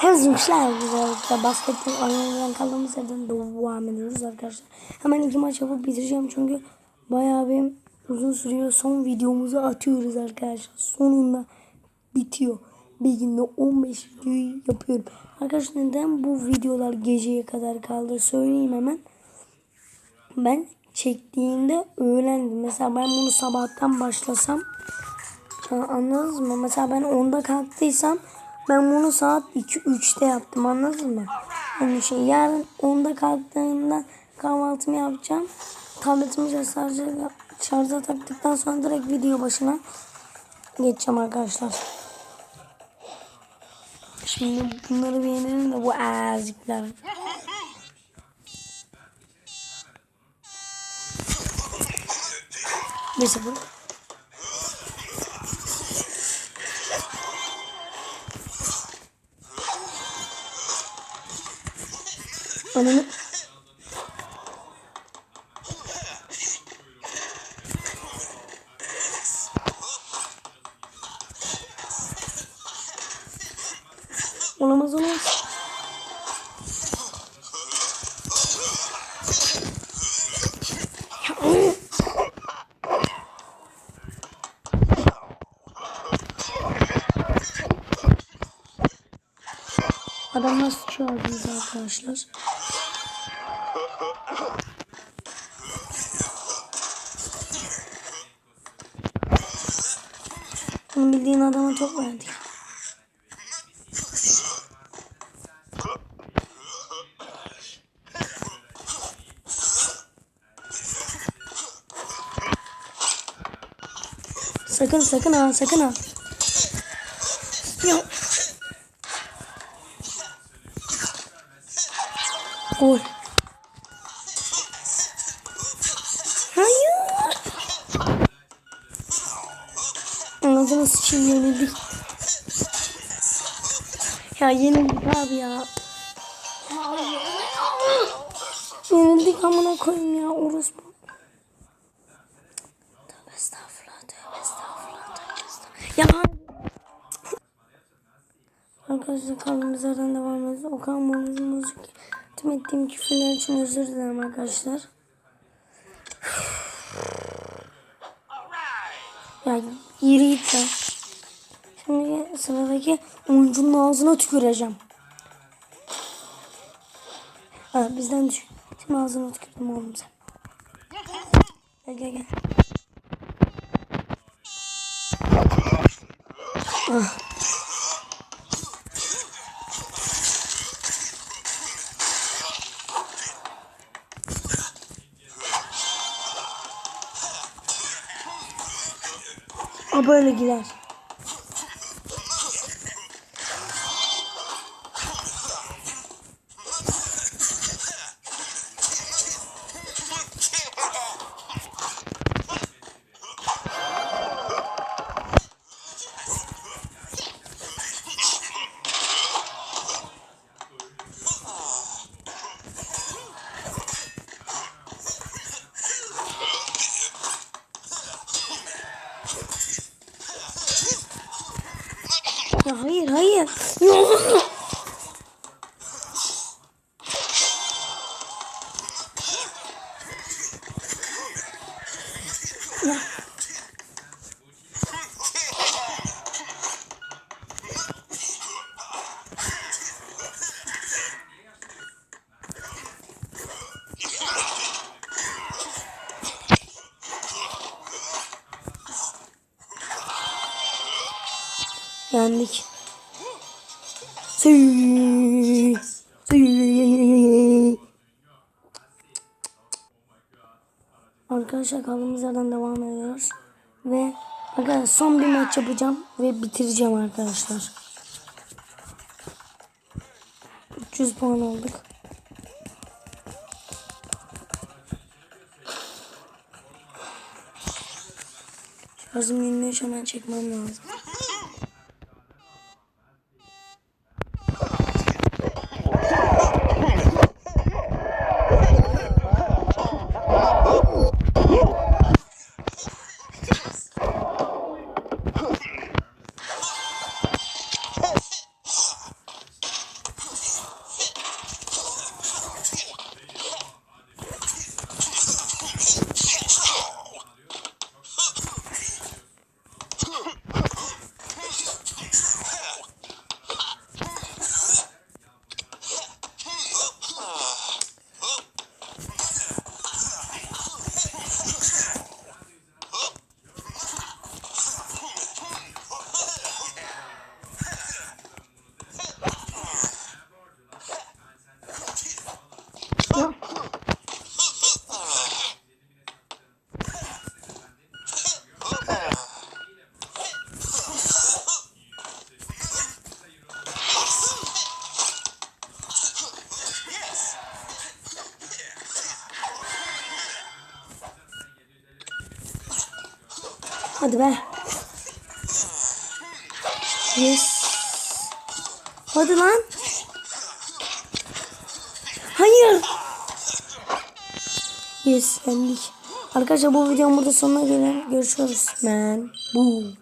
Hemzimşler güzellikle basketbol oynayan kaldığımız yerden devam ediyoruz arkadaşlar. Hemen iki maç yapıp bitireceğim çünkü bayağı bir uzun sürüyor. Son videomuzu atıyoruz arkadaşlar. Sonunda bitiyor. Bir günde 15 videoyu yapıyorum. Arkadaşlar neden bu videolar geceye kadar kaldı söyleyeyim hemen. Ben çektiğimde öğlendim. Mesela ben bunu sabahtan başlasam Anladınız mı? Mesela ben 10'da kalktıysam ben bunu saat 2-3'te yaptım. Anladınız mı? Yani şey yarın 10'da kalktığımda kahvaltımı yapacağım. Tabletimi şarja, şarja taktıktan sonra direkt video başına geçeceğim arkadaşlar. Şimdi bunları bir yenelim de bu azıcıklar. Bir sıfır. Ananı... Olamaz olamaz. Adamlar sıçıyor arkadaşlar. Bunu bildiğin adama çok verdik. Sakın sakın ha sakın ha. Ya. Gol. Ağzına sıçayım yenildik. Ya yenildik abi ya. Yenildik amına koyayım ya orospu. Tövbe estağfurullah, tövbe estağfurullah, tövbe estağfurullah. Ya. Arkadaşlar kaldığımız yerden devam ediyoruz. Okan Moz'un müzik tüm ettiğim küfürler için özür dilerim arkadaşlar. Ya yürü git sen. Şimdi sıradaki oyuncunun ağzına tüküreceğim. Ha, bizden düşün. Şimdi ağzına tükürdüm oğlum sen. Gel gel gel. Ah. por el equidad. Ya hayır hayır. Ya. Yendik. Arkadaşlar kaldığımız yerden devam ediyoruz. Ve arkadaşlar son bir maç yapacağım ve bitireceğim arkadaşlar. 300 puan olduk. Şarjım 23 hemen çekmem lazım. Hadi be. Yes. Hadi lan. Hayır. Yes yendik. Arkadaşlar bu videonun burada sonuna gelelim. Görüşürüz. Man. Boom.